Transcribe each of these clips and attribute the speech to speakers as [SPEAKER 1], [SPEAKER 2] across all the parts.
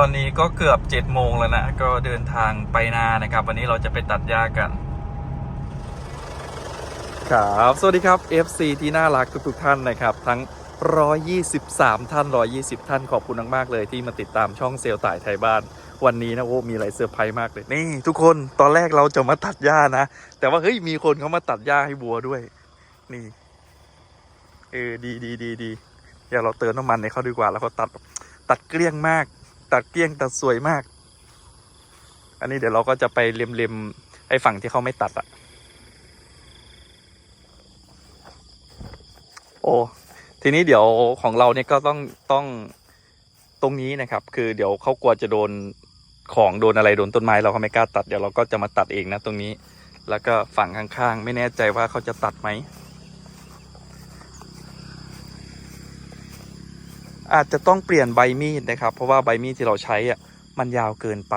[SPEAKER 1] ตอนนี้ก็เกือบ7จ็ดโมงแล้วนะ ก็เดินทางไปนานะครับ วันนี้เราจะไปตัดหญ้ากัน ครับ สวัสดีครับ FC ที่น่ารักทุกๆท่านนะครับ ทั้ง 123 ท่าน 120 ท่านขอบคุณมากๆเลยที่มาติดตามช่องเซลล์ต่ายไทยบ้าน วันนี้นะโอ้มีอะไรเซอร์ไพรส์มากเลยนี่ ทุกคนตอนแรกเราจะมาตัดหญ้านะ แต่ว่าเฮ้ยมีคนเขามาตัดหญ้าให้บัวด้วย นี่เออดีดีดีดีเดี๋ยวเราเติมน้ำมันให้เขาดีกว่าแล้วเขาตัดตัดเกลี้ยงมาก ตัดเกลี้ยงตัดสวยมาก อันนี้เดี๋ยวเราก็จะไปเล็มๆไอ้ฝั่งที่เขาไม่ตัดอะโอ้ทีนี้เดี๋ยวของเราเนี่ยก็ต้องต้องตรงนี้นะครับ คือเดี๋ยวเขากลัวจะโดนของโดนอะไรโดนต้นไม้เราเขาไม่กล้าตัดเดี๋ยวเราก็จะมาตัดเองนะตรงนี้ แล้วก็ฝั่งข้างๆ ไม่แน่ใจว่าเขาจะตัดไหม อาจจะต้องเปลี่ยนใบมีดนะครับ เพราะว่าใบมีดที่เราใช้อะมันยาวเกินไป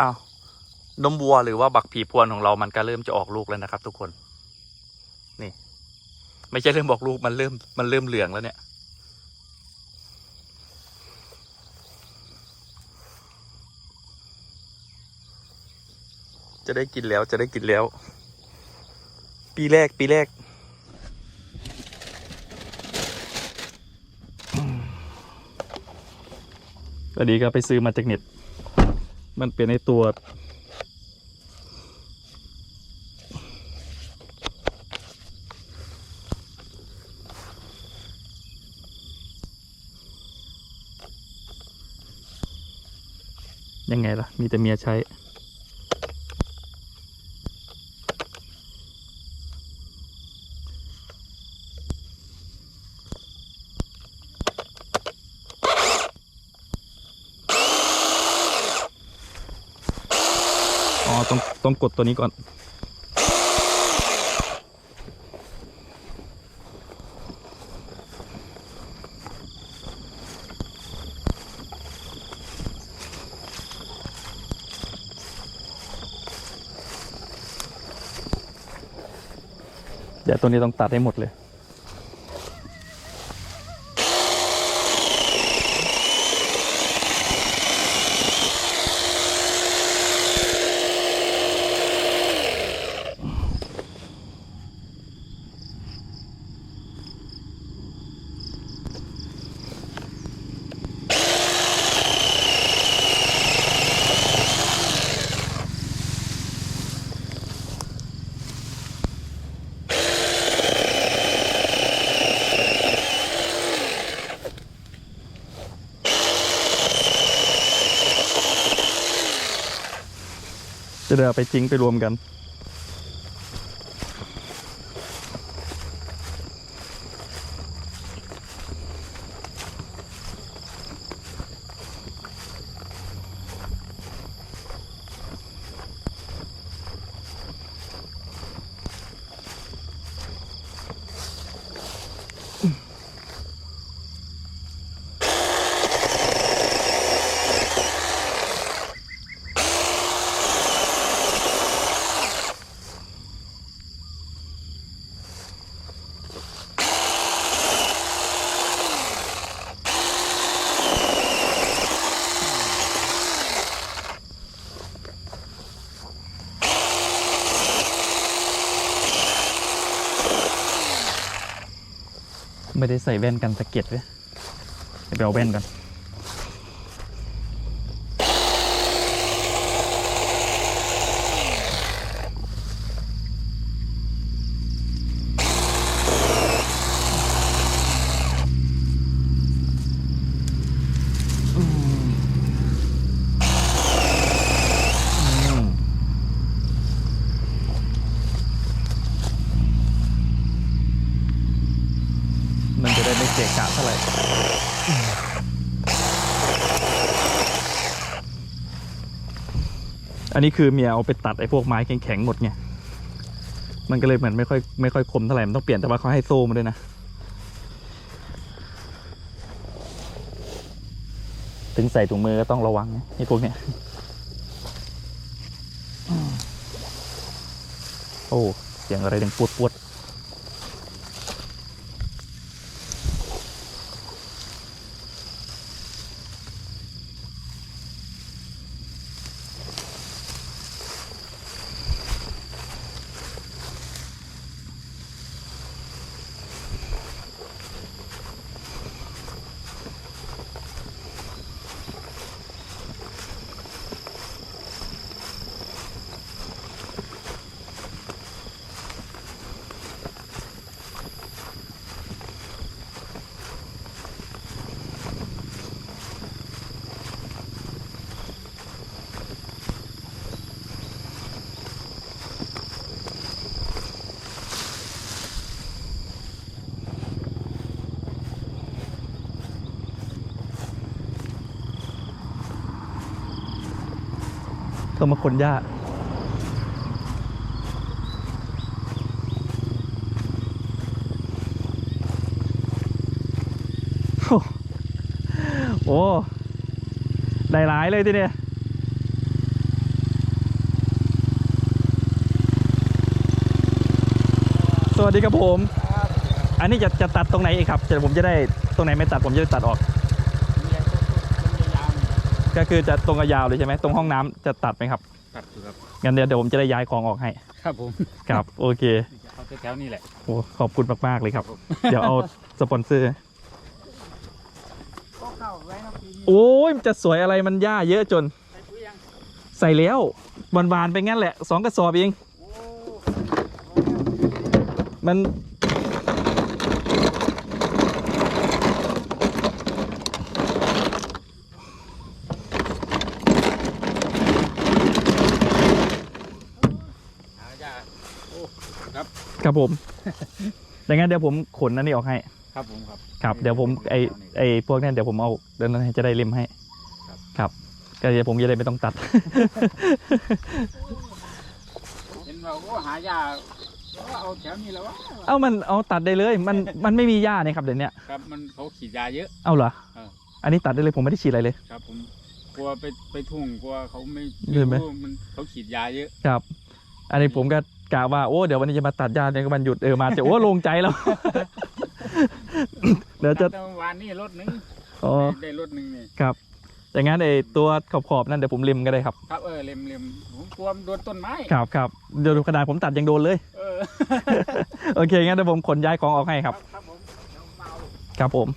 [SPEAKER 1] อ้าวนมวัวหรือว่าบักผีพวนของเรามันก็เริ่มจะออกลูกแล้วนะครับ ทุกคน นี่ ไม่ใช่เริ่มบอกลูกมันเริ่มมันเริ่มเหลืองแล้วเนี่ยจะได้กินแล้วจะได้กินแล้ว ปีแรกปีแรกก็ดีก็ไปซื้อมาจากเน็ต มันเป็นในตัว ยังไงล่ะ มีแต่เมียใช้ ต้องต้องกดตัวนี้ก่อน เดี๋ยวตัวนี้ต้องตัดให้หมดเลย จะได้เอาไปจิ้งไปรวมกัน ไม่ได้ใส่แว่นกันสะเก็ดเลยเดี๋ยวไปเอาแว่นกัน เท่าไหร่อืม อันนี้คือเมียเอาไปตัดไอ้พวกไม้แข็งๆหมดไงมันก็เลยเหมือนไม่ค่อยไม่ค่อยคมเท่าไหร่มันต้องเปลี่ยนแต่ว่าเขาให้โซ่มาด้วยนะถึงใส่ถุงมือก็ต้องระวังไอ้พวกเนี้ยโอ้เสียงอะไรดังปวดปวด ต้องมาขนหญ้าโอ้โอ้ได้หลายเลยทีเนี้ยสวัสดีครับผม อันนี้จะจะตัดตรงไหนอีกครับ จะผมจะได้ตรงไหนไม่ตัดผมจะได้ตัดออก ก็คือจะตรงกับยาวเลยใช่ไหมตรงห้องน้ำจะตัดไหมครับ
[SPEAKER 2] ตัดอยู่ครับ
[SPEAKER 1] งั้นเดี๋ยวเดี๋ยวผมจะได้ย้ายของออกให้
[SPEAKER 2] ครับผม
[SPEAKER 1] ครับ โอเค
[SPEAKER 2] เอาแถวๆนี่แหละ
[SPEAKER 1] โอ้ขอบคุณมากๆเลยครับ เดี๋ยวเอาสปอนเซอร์
[SPEAKER 2] ก็เข้าไว้นะปีนี้
[SPEAKER 1] โอ้ยมันจะสวยอะไรมันหญ้าเยอะจน
[SPEAKER 2] ใส่ปุ๋ยยัง
[SPEAKER 1] ใส่แล้วบานๆไปงั้นแหละสองกระสอบเอง
[SPEAKER 2] โอ้
[SPEAKER 1] มัน
[SPEAKER 2] หาจ้าโอ้ ครับ
[SPEAKER 1] ครับผมดังนั้นเดี๋ยวผมขนอันนี้ออกให้
[SPEAKER 2] ครับผมครับ
[SPEAKER 1] ครับ เดี๋ยวผมไอไอพวกนั้นเดี๋ยวผมเอาเดี๋ยวนั้นจะได้เล่มให้
[SPEAKER 2] ครับ
[SPEAKER 1] ครับก็เดี๋ยวผมจะได้ไม่ต้องตัด
[SPEAKER 2] เห็นเราก็หายาก็เอาแถวนี้แล้ววะ
[SPEAKER 1] เอ้ามันเอาตัดได้เลย มันมันไม่มีหญ้าเนี่ยครับเดี๋ยวเนี้ย
[SPEAKER 2] ครับมันเขาขีดยาเยอะ
[SPEAKER 1] เอาเหรอ
[SPEAKER 2] เออ
[SPEAKER 1] อันนี้ตัดได้เลยผมไม่ได้ฉีดอะไรเลย
[SPEAKER 2] ครับผมกลัวไปไปทุ่งกลัวเขาไม่
[SPEAKER 1] เห็นไหม
[SPEAKER 2] รู้มันเขาขีดยาเยอะ
[SPEAKER 1] ครับ อันนี้ผมก็ กะว่าโอ้เดี๋ยววันนี้จะมาตัดหญ้าเนี่ยก็มันหยุดเออมาจะโอ้ลงใจแล้ว เดี๋ยวจะ
[SPEAKER 2] แต่เมื่อวานนี่รถหนึง
[SPEAKER 1] อ๋อ
[SPEAKER 2] ได้รถหนึงนี่
[SPEAKER 1] ครับอย่างนั้นไอตัวขอบขอบๆนั่นเดี๋ยวผมริมก็ได้ครับ
[SPEAKER 2] ครับเออเล็มเล็มผมกลัวมันโดนต้นไม้
[SPEAKER 1] ครับครับเดี๋ยวขนาดผมตัดยังโดนเลย
[SPEAKER 2] เออ
[SPEAKER 1] โอเคงั้นเดี๋ยวผมขนย้ายของออกให้ครับ
[SPEAKER 2] ครับผมเดี๋ยวเมา
[SPEAKER 1] ครับผม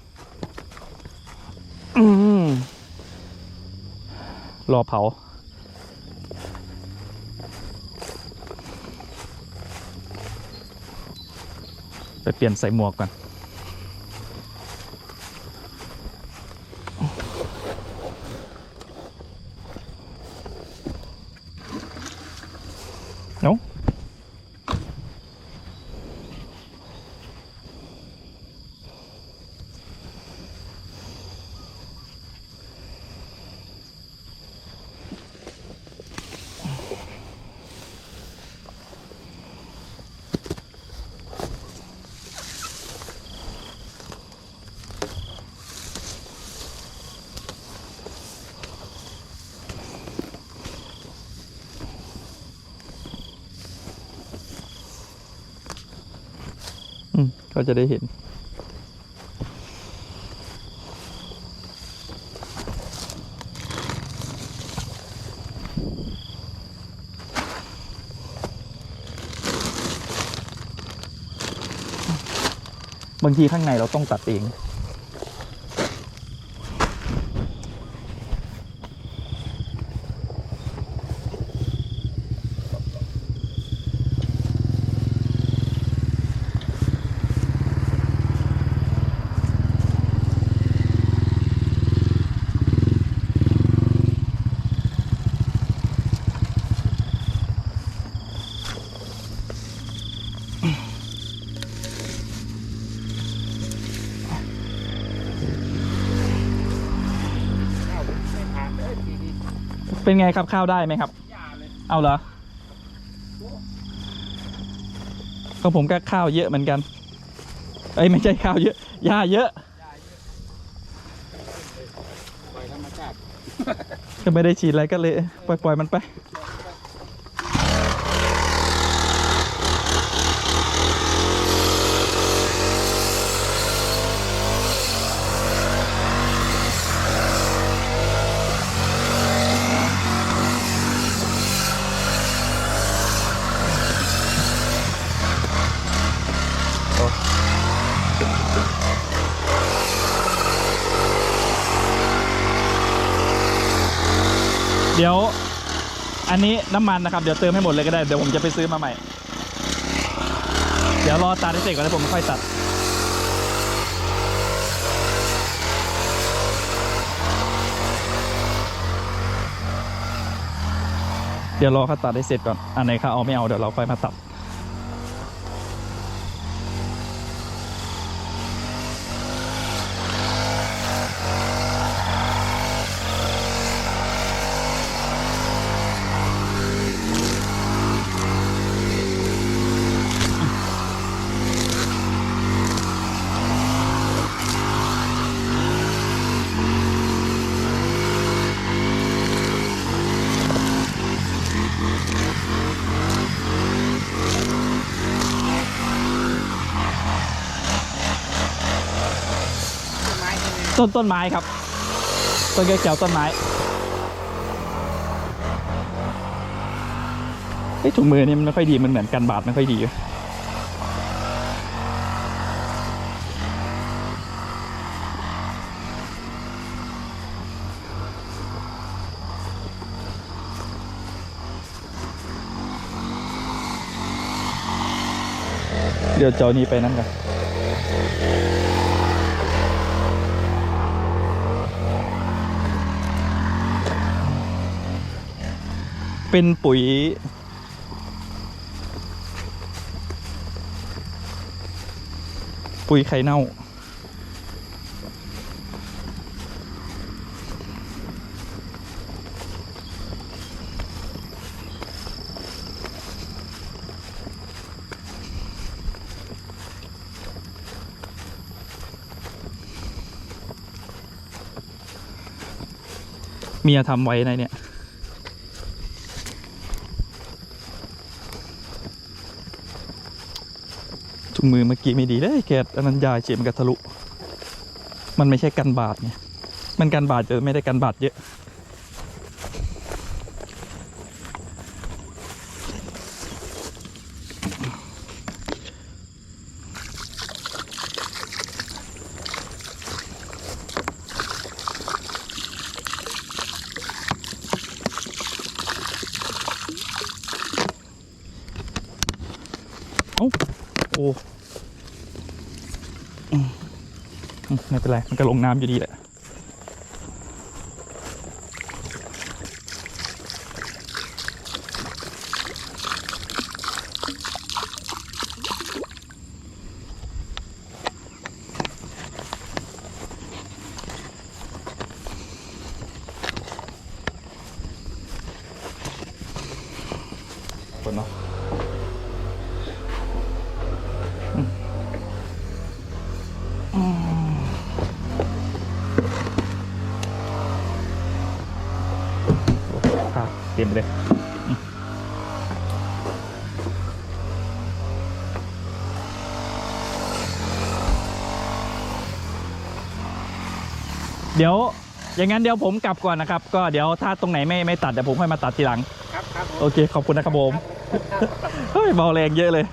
[SPEAKER 1] อืมรอเผา ไปเปลี่ยนใส่หมวกก่อน ก็จะได้เห็น บางทีข้างในเราต้องตัดเอง เป็นไงครับข้าวได้ไหมครับ
[SPEAKER 2] หญ้าเลย
[SPEAKER 1] เอาเหรอ ก็ผมก็ข้าวเยอะเหมือนกัน เอ้ยไม่ใช่ข้าวเยอะหญ้าเยอะ
[SPEAKER 2] หญ้าเยอะปล่อยธรรมชาติ
[SPEAKER 1] ก็ไม่ได้ฉีดอะไรก็เลย ปล่อยปล่อยมันไป เดี๋ยวอันนี้น้ำมันนะครับ เดี๋ยวเติมให้หมดเลยก็ได้ เดี๋ยวผมจะไปซื้อมาใหม่ เดี๋ยวรอตัดให้เสร็จก่อนแล้วผมค่อยตัดเดี๋ยวรอเขาตัดให้เสร็จก่อน อันไหนเขาเอาไม่เอาเดี๋ยวเราค่อยมาตัด
[SPEAKER 2] ต้น
[SPEAKER 1] ต้นไม้ครับ ต้นแก้วเขียวต้นไม้ไอ้ถุงมือนี่มันไม่ค่อยดีมันเหมือนกันบาดไม่ค่อยดีเดี๋ยวเจ้านี้ไปนั่นกัน เป็นปุ๋ย ปุ๋ยไข่เน่า เมียทำไว้ในเนี่ย ถุงมือเมื่อกี้ไม่ดีเลยแกอันนั้นยาเฉียมกระทะลุ มันไม่ใช่กันบาดไงมันกันบาดจะไม่ได้กันบาดเยอะ เอ้า โอ้อืมอืมไม่ เป็นไรมันก็ลงน้ำอยู่ดีแหละ ตรียมไปเลยอืมเดี๋ยวอย่างนั้นเดี๋ยวผมกลับก่อนนะครับ ก็เดี๋ยวถ้าตรงไหนไม่ไม่ตัดเดี๋ยวผมค่อยมาตัดทีหลัง
[SPEAKER 2] ครับครับผม
[SPEAKER 1] โอเคขอบคุณนะครับผมเฮ้ยเบาแรงเยอะเลย